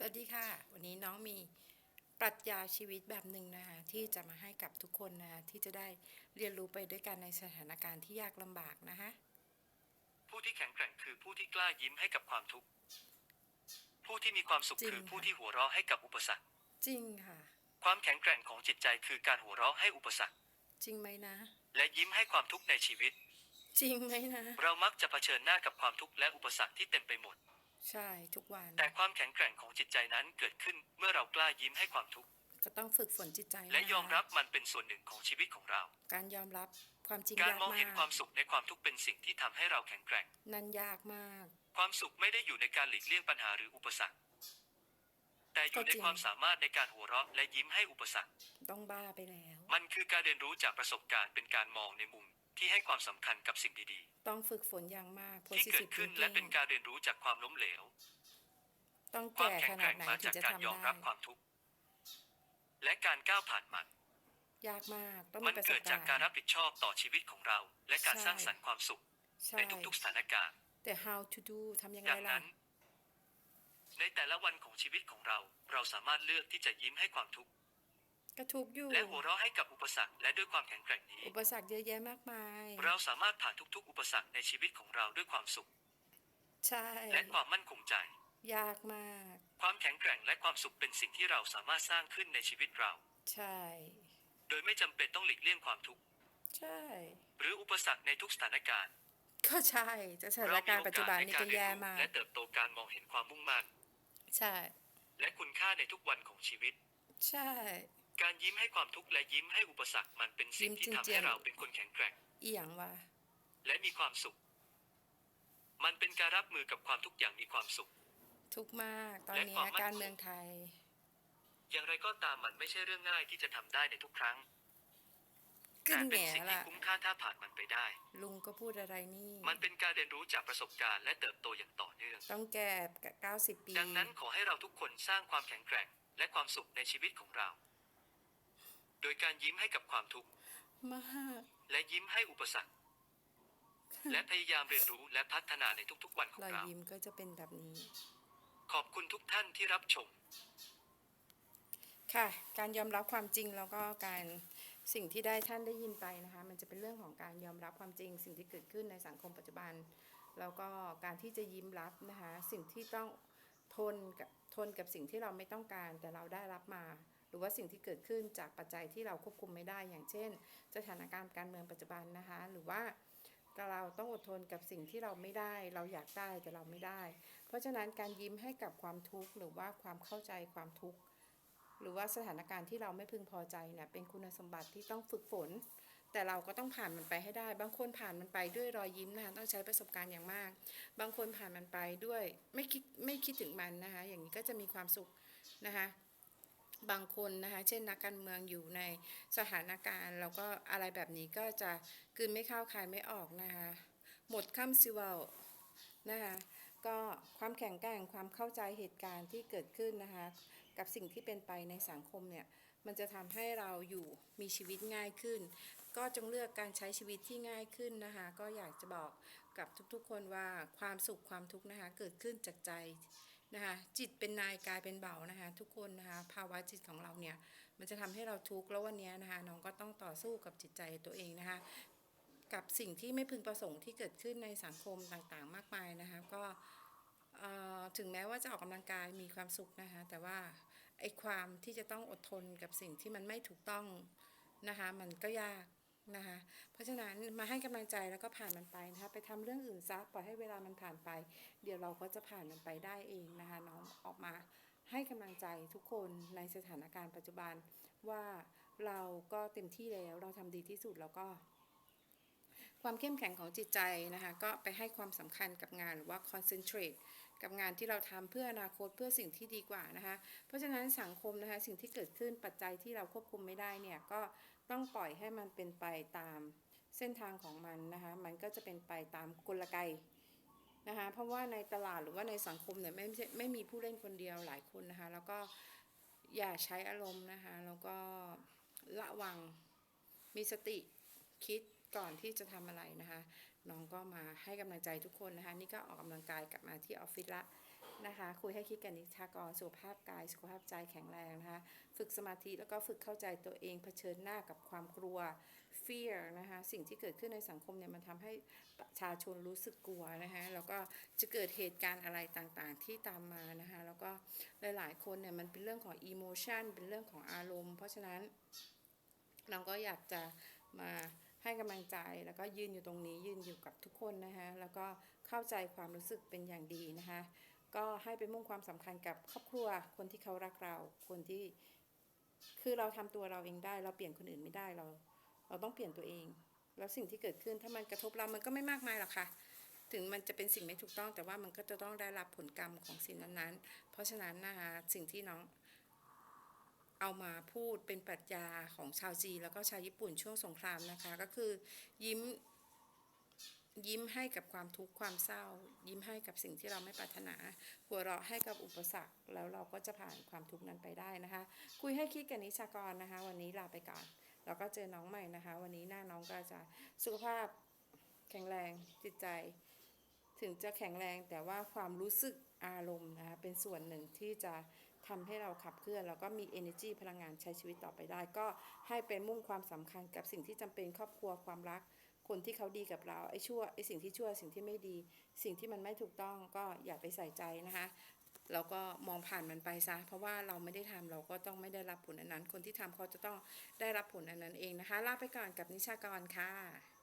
สวัสดีค่ะ วันนี้น้องมีปรัชญาชีวิตแบบหนึ่งนะคะที่จะมาให้กับทุกคนนะคะที่จะได้เรียนรู้ไปด้วยกันในสถานการณ์ที่ยากลำบากนะคะผู้ที่แข็งแกร่งคือผู้ที่กล้ายิ้มให้กับความทุกข์ ผู้ที่มีความสุขจริงคือผู้ค่ะที่หัวเราะให้กับอุปสรรค จริงค่ะ ความแข็งแกร่งของจิตใจคือการหัวเราะให้อุปสรรค จริงไหมนะ และยิ้มให้ความทุกข์ในชีวิต จริงไหมนะ เรามักจะเผชิญหน้ากับความทุกข์และอุปสรรคที่เต็มไปหมด ใช่ทุกวัน แต่ความแข็งแกร่งของจิตใจนั้นเกิดขึ้นเมื่อเรากล้ายิ้มให้ความทุกข์ก็ต้องฝึกฝนจิตใจนคและยอมรับมันเป็นส่วนหนึ่งของชีวิตของเรา การยอมรับความจริงการยากมองมาเห็นความกสุขในความทุกข์เป็นสิ่งที่ทำให้เราแข็งแกร่ง นั่นยากมาก ความสุขไม่ได้อยู่ในการหลีกเลี่ยงปัญหาหรืออุปสรรค แต่อยู่ในก็จริงความสามารถในการหัวเราะและยิ้มให้อุปสรรค ต้องบ้าไปแล้ว มันคือการเรียนรู้จากประสบการณ์เป็นการมองในมุม ที่ให้ความสำคัญกับสิ่งดีต้องฝึกฝนอย่างมากๆที่เกิด positive ขึ้นและเป็น thinking การเรียนรู้จากความล้มเหลว ต้องความแก่แข็งขแกนาร่ดงไหนมาถึจากงจะการทำยอมได้รับความทุกข์และการก้าวผ่านมัน ยากมากต้องมัมีนประสเกิบดจากกาการรณ์รับผิดชอบต่อชีวิตของเรา และการใช่สร้างสรรค์ความสุขใช่ในทุกๆสถานการณ์ แต่ how to do ทำยังอไงย่างล่ะนั้นในแต่ละวันของชีวิตของเรา เราสามารถเลือกที่จะยิ้มให้ความทุกข์ ก็ทุกข์อยู่ และหัวเราะให้กับอุปสรรคและด้วยความแข็งแกร่งนี้ อุปสรรคเยอะแยะมากมาย เราสามารถผ่านทุกๆ อุปสรรคในชีวิตของเราด้วยความสุข ใช่ และความมั่นคงใจ ยากมาก ความแข็งแกร่งและความสุขเป็นสิ่งที่เราสามารถสร้างขึ้นในชีวิตเรา ใช่ โดยไม่จำเป็นต้องหลีกเลี่ยงความทุกข์ ใช่ หรืออุปสรรคในทุกสถานการณ์ ก็ใช่จะสถานการณ์ปัจจุบันนี้ก็แย่มาก และเติบโตการมองเห็นความมุ่งมั่น ใช่ และคุณค่าในทุกวันของชีวิต ใช่ การยิ้มให้ความทุกข์และยิ้มให้อุปสรรคมันเป็นสิ่งที่ยิ้มทำจริให้งๆเราเป็นคนแข็งแกร่ง อีหยังวะและมีความสุข มันเป็นการรับมือกับความทุกข์อย่างมีความสุข ทุกข์มากตอนและนี้ความมั่นคงการเมืองไทย อย่างไรก็ตามมันไม่ใช่เรื่องง่ายที่จะทำได้ในทุกครั้งขึ้นแต่แหเป็นง่สิ่งที่ล่ะคุ้มค่าถ้าผ่านมันไปได้ ลุงก็พูดอะไรนี่ มันเป็นการเรียนรู้จากประสบการณ์และเติบโตอย่างต่อเนื่อง ต้องแก่เก้าสิบปี ดังนั้นขอให้เราทุกคนสร้างความแข็งแกร่ง และความสุขในชีวิตของเรา โดยการยิ้มให้กับความทุกข์มากและยิ้มให้อุปสรรค และพยายามเรียนรู้และพัฒนาในทุกๆวันของรอยเรายิ้มก็จะเป็นแบบนี้ ขอบคุณทุกท่านที่รับชม ค่ะ การยอมรับความจริงแล้วก็การสิ่งที่ได้ท่านได้ยินไปนะคะ มันจะเป็นเรื่องของการยอมรับความจริง สิ่งที่เกิดขึ้นในสังคมปัจจุบัน แล้วก็การที่จะยิ้มรับนะคะ สิ่งที่ต้องทนกับทนกับสิ่งที่เราไม่ต้องการแต่เราได้รับมา หรือว่าสิ่งที่เกิดขึ้นจากปัจจัยที่เราควบคุมไม่ได้ อย่างเช่น สถานการณ์การเมืองปัจจุบันนะคะ หรือว่าเราต้องอดทนกับสิ่งที่เราไม่ได้ เราอยากได้แต่เราไม่ได้ เพราะฉะนั้นการยิ้มให้กับความทุกข์หรือว่าความเข้าใจความทุกข์หรือว่าสถานการณ์ที่เราไม่พึงพอใจเนี่ยเป็นคุณสมบัติที่ต้องฝึกฝน แต่เราก็ต้องผ่านมันไปให้ได้ บางคนผ่านมันไปด้วยรอยยิ้มนะคะต้องใช้ประสบการณ์อย่างมาก บางคนผ่านมันไปด้วยไม่คิดไม่คิดถึงมันนะคะอย่างนี้ก็จะมีความสุขนะคะ บางคนนะคะเช่นนักการเมืองอยู่ในสถานการณ์ แล้วก็อะไรแบบนี้ก็จะกลืนไม่เข้าคายไม่ออกนะคะหมดคำซิวลนะคะก็ความแข็งแกร่งความเข้าใจเหตุการณ์ที่เกิดขึ้นนะคะกับสิ่งที่เป็นไปในสังคมเนี่ยมันจะทำให้เราอยู่มีชีวิตง่ายขึ้น ก็จงเลือกการใช้ชีวิตที่ง่ายขึ้นนะคะก็อยากจะบอกกับทุกๆคนว่าความสุขความทุกข์นะคะเกิดขึ้นจากใจ นะคะจิตเป็นนายกายเป็นเบานะคะทุกคนนะคะภาวะจิตของเราเนี่ยมันจะทำให้เราทุกข์แล้ววันนี้นะคะน้องก็ต้องต่อสู้กับจิตใจตัวเองนะคะกับสิ่งที่ไม่พึงประสงค์ที่เกิดขึ้นในสังคมต่างๆ มากมายนะคะก็ถึงแม้ว่าจะออกกำลังกายมีความสุขนะคะแต่ว่าไอ้ความที่จะต้องอดทนกับสิ่งที่มันไม่ถูกต้องนะคะมันก็ยาก นะคะ เพราะฉะนั้นมาให้กำลังใจแล้วก็ผ่านมันไปนะคะ ไปทำเรื่องอื่นซะปล่อยให้เวลามันผ่านไป เดี๋ยวเราก็จะผ่านมันไปได้เองนะคะน้องออกมาให้กำลังใจทุกคนในสถานการณ์ปัจจุบันว่าเราก็เต็มที่แล้วเราทำดีที่สุดแล้วก็ ความเข้มแข็งของจิตใจนะคะก็ไปให้ความสำคัญกับงานหรือว่า concentrate กับงานที่เราทำเพื่ออนาคตเพื่อสิ่งที่ดีกว่านะคะ เพราะฉะนั้นสังคมนะคะสิ่งที่เกิดขึ้นปัจจัยที่เราควบคุมไม่ได้เนี่ยก็ต้องปล่อยให้มันเป็นไปตามเส้นทางของมันนะคะมันก็จะเป็นไปตามกลไกนะคะเพราะว่าในตลาดหรือว่าในสังคมเนี่ยไม่ใช่ไม่มีผู้เล่นคนเดียวหลายคนนะคะแล้วก็อย่าใช้อารมณ์นะคะแล้วก็ระวังมีสติคิด ก่อนที่จะทำอะไรนะคะ น้องก็มาให้กำลังใจทุกคนนะคะ นี่ก็ออกกำลังกายกลับมาที่ออฟฟิศละนะคะ คุยให้คิดกันนิชากรสุขภาพกาย สุขภาพใจแข็งแรงนะคะ ฝึกสมาธิแล้วก็ฝึกเข้าใจตัวเองเผชิญหน้ากับความกลัว fear นะคะ สิ่งที่เกิดขึ้นในสังคมเนี่ยมันทำให้ประชาชนรู้สึกกลัวนะคะแล้วก็จะเกิดเหตุการณ์อะไรต่างๆ ที่ตามมานะคะ แล้วก็หลายๆคนเนี่ยมันเป็นเรื่องของ emotion เป็นเรื่องของอารมณ์ เพราะฉะนั้นเราก็อยากจะมา ให้กำลังใจแล้วก็ยืนอยู่ตรงนี้ยืนอยู่กับทุกคนนะคะแล้วก็เข้าใจความรู้สึกเป็นอย่างดีนะคะก็ให้ไปมุ่งความสำคัญกับครอบครัวคนที่เขารักเราคนที่คือเราทำตัวเราเองได้ เราเปลี่ยนคนอื่นไม่ได้เรา เราต้องเปลี่ยนตัวเอง แล้วสิ่งที่เกิดขึ้นถ้ามันกระทบเรามันก็ไม่มากมายหรอกค่ะถึงมันจะเป็นสิ่งไม่ถูกต้องแต่ว่ามันก็จะต้องได้รับผลกรรมของสิ่งนั้นๆ เพราะฉะนั้นนะคะสิ่งที่น้อง เอามาพูดเป็นปรัชญาของชาวจีนแล้วก็ชาวญี่ปุ่นช่วงสงครามนะคะ ก็คือยิ้มยิ้มให้กับความทุกข์ความเศร้า ยิ้มให้กับสิ่งที่เราไม่ปรารถนา หัวเราะให้กับอุปสรรค แล้วเราก็จะผ่านความทุกข์นั้นไปได้นะคะ คุยให้คิดกับนิชากรนะคะ วันนี้ลาไปก่อน แล้วก็เจอน้องใหม่นะคะ วันนี้หน้าน้องก็จะสุขภาพแข็งแรงจิตใจ ถึงจะแข็งแรงแต่ว่าความรู้สึกอารมณ์นะคะเป็นส่วนหนึ่งที่จะ ทำให้เราขับเคลื่อน แล้วก็มี energy พลังงานใช้ชีวิตต่อไปได้ ก็ให้ไปมุ่งความสำคัญกับสิ่งที่จำเป็นครอบครัวความรัก คนที่เขาดีกับเราไอ้ชั่วไอ้สิ่งที่ชั่วสิ่งที่ไม่ดี สิ่งที่มันไม่ถูกต้องก็อย่าไปใส่ใจนะคะเราก็มองผ่านมันไปซะ เพราะว่าเราไม่ได้ทำเราก็ต้องไม่ได้รับผลอันนั้น คนที่ทำเขาจะต้องได้รับผลอันนั้นเองนะคะลาไปก่อนกับนิชากรค่ะ